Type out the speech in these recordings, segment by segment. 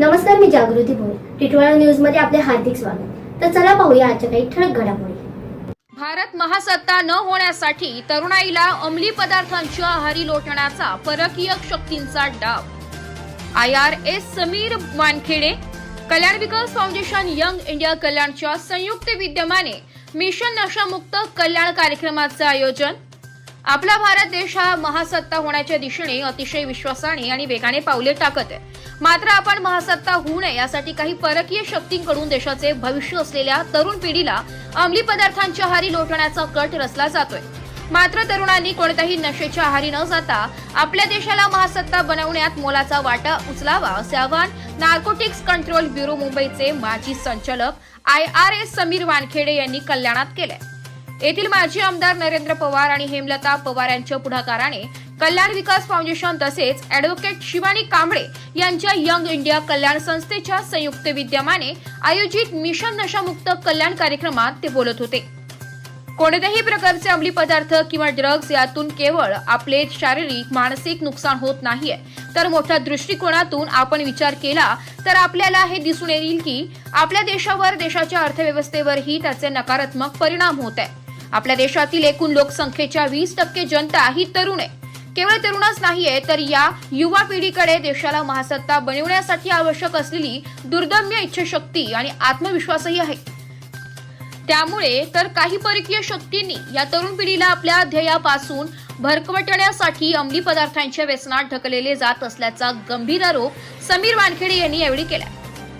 नमस्कार मी जागृती भोर टिटवाळा न्यूजमध्ये आपले हार्दिक स्वागत. तर चला पाहूया आजच्या काही ठळक घडामोडी. भारत महासत्ता न होण्यासाठी तरुणाईला अंमली पदार्थांच्या आहारी लोटण्याचा परकीय शक्तींचा डाव. I R S Sameer Wankhede Kalyan Vikas foundation young India कल्याणच्या संयुक्त विद्यमाने मिशन नशामुक्त कल्याण कार्यक्रमाचे आयोजन आपला भारत देश हा महासत्ता होण्याच्या दिशेने अतिशय विश्वासाने आणि वेगाने पावले टाकत आहे. मात्र आपण महासत्ता होऊ नये यासाठी काही परकीय शक्तींकडून देशाचे भविष्य असलेल्या तरुण पिढीला अंमली पदार्थांच्या आहारी लोटण्याचा कट रचला जातोय. मात्र तरुणांनी कोणत्याही नशेच्या आहारी न जाता आपल्या देशाला महासत्ता बनवण्यात मोलाचा वाटा उचलावा असे आवाहन नार्कोटिक्स कंट्रोल ब्युरो मुंबईचे माजी संचालक I R S Sameer Wankhede यांनी कल्याणात केलंय. येथील माजी आमदार नरेंद्र पवार आणि हेमलता पवार यांच्या पुढाकाराने कल्याण विकास फाउंडेशन तसेच अॅडव्होकेट शिवानी कांबळे यांच्या यंग इंडिया कल्याण संस्थेच्या संयुक्त विद्यमाने आयोजित मिशन नशामुक्त कल्याण कार्यक्रमात ते बोलत होते. कोणत्याही प्रकारचे अंमली पदार्थ किंवा ड्रग्ज यातून केवळ आपले शारीरिक मानसिक नुकसान होत नाहीये. तर मोठ्या दृष्टिकोनातून आपण विचार केला तर आपल्याला हे दिसून येईल की आपल्या देशावर देशाच्या अर्थव्यवस्थेवरही त्याचे नकारात्मक परिणाम होत आहे आपल्या देशातील एकूण लोकसंख्येच्या वीस टक्के जनता ही तरुण आहे. केवळ तरुणच नाहीये तर या युवा पिढीकडे देशाला महासत्ता बनवण्यासाठी आवश्यक असलेली दुर्दम्य इच्छाशक्ती आणि आत्मविश्वासही आहे. त्यामुळे तर काही परकीय शक्तींनी या तरुण पिढीला आपल्या ध्येयापासून भरकवटण्यासाठी अंमली पदार्थांच्या व्यसनात ढकलले जात असल्याचा गंभीर आरोप समीर वानखेडे यांनी यावेळी केला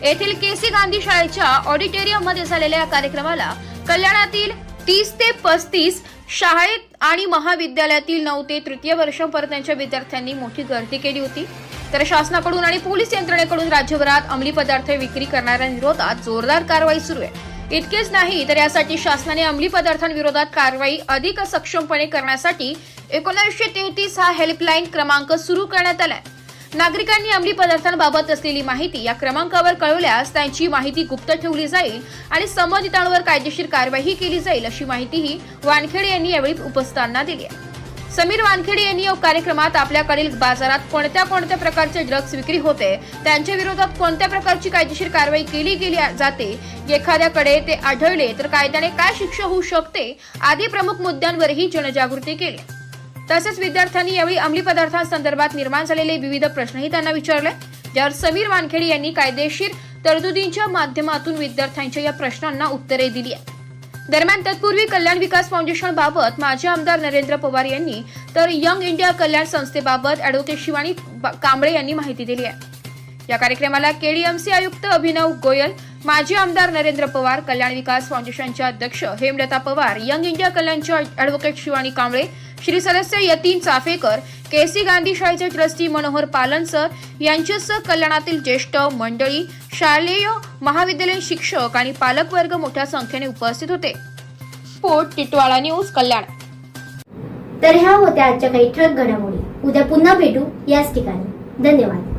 येथील केसी गांधी शाळेच्या ऑडिटोरियममध्ये झालेल्या या कार्यक्रमाला कल्याणातील तीस ते पस्तीस शाळेत आणि महाविद्यालयातील नऊ ते तृतीय वर्षापर्यंतच्या विद्यार्थ्यांनी मोठी गर्दी केली होती. तर शासनाकडून आणि पोलीस यंत्रणेकडून राज्यभरात अंमली पदार्थ विक्री करणाऱ्यांविरोधात जोरदार कारवाई सुरू आहे. इतकेच नाही तर यासाठी शासनाने अंमली पदार्थांविरोधात कारवाई अधिक सक्षमपणे करण्यासाठी एकोणीसशे तेहतीस हा हेल्पलाईन क्रमांक सुरू करण्यात आलाय. नागरिकांनी अंमली पदार्थांबाबत असलेली माहिती या क्रमांकावर कळवल्यास त्यांची माहिती गुप्त ठेवली जाईल आणि संबंधितांवर कायदेशीर कारवाई केली जाईल अशी माहितीही वानखेडे यांनी यावेळी उपस्थितांना दिली आहे. समीर वानखेडे यांनी या कार्यक्रमात आपल्याकडील बाजारात कोणत्या कोणत्या प्रकारचे ड्रग्ज विक्री होते त्यांच्या विरोधात कोणत्या प्रकारची कायदेशीर कारवाई केली गेली जाते एखाद्याकडे ते आढळले तर कायद्याने काय शिक्षा होऊ शकते आदी प्रमुख मुद्द्यांवरही जनजागृती केली. तसेच विद्यार्थ्यांनी यावेळी अंमली पदार्थांसंदर्भात निर्माण झालेले विविध प्रश्नही त्यांना विचारले. ज्यावर समीर वानखेडे यांनी कायदेशीर तरतुदींच्या माध्यमातून विद्यार्थ्यांच्या या प्रश्नांना उत्तरे दिली आहेत. दरम्यान तत्पूर्वी कल्याण विकास फाउंडेशन बाबत माजी आमदार नरेंद्र पवार यांनी तर यंग इंडिया कल्याण संस्थेबाबत अॅडव्होकेट शिवानी कांबळे यांनी माहिती दिली आहे. या कार्यक्रमाला केडीएमसी आयुक्त अभिनव गोयल माजी आमदार नरेंद्र पवार कल्याण विकास फाउंडेशनच्या अध्यक्ष हेमलता पवार यंग इंडिया कल्याणच्या अॅडव्होकेट शिवानी कांबळे श्री सदस्य यतीन चाफेकर केसी गांधी शाळेचे ट्रस्टी मनोहर पालनसर यांच्यासह कल्याणातील ज्येष्ठ मंडळी शालेय महाविद्यालयीन शिक्षक आणि पालकवर्ग मोठ्या संख्येने उपस्थित होते. स्फोट टिटवाळा न्यूज कल्याण. तर ह्या होत्या आजच्या काही ठळक घडामोडी. उद्या पुन्हा भेटू याच ठिकाणी. धन्यवाद.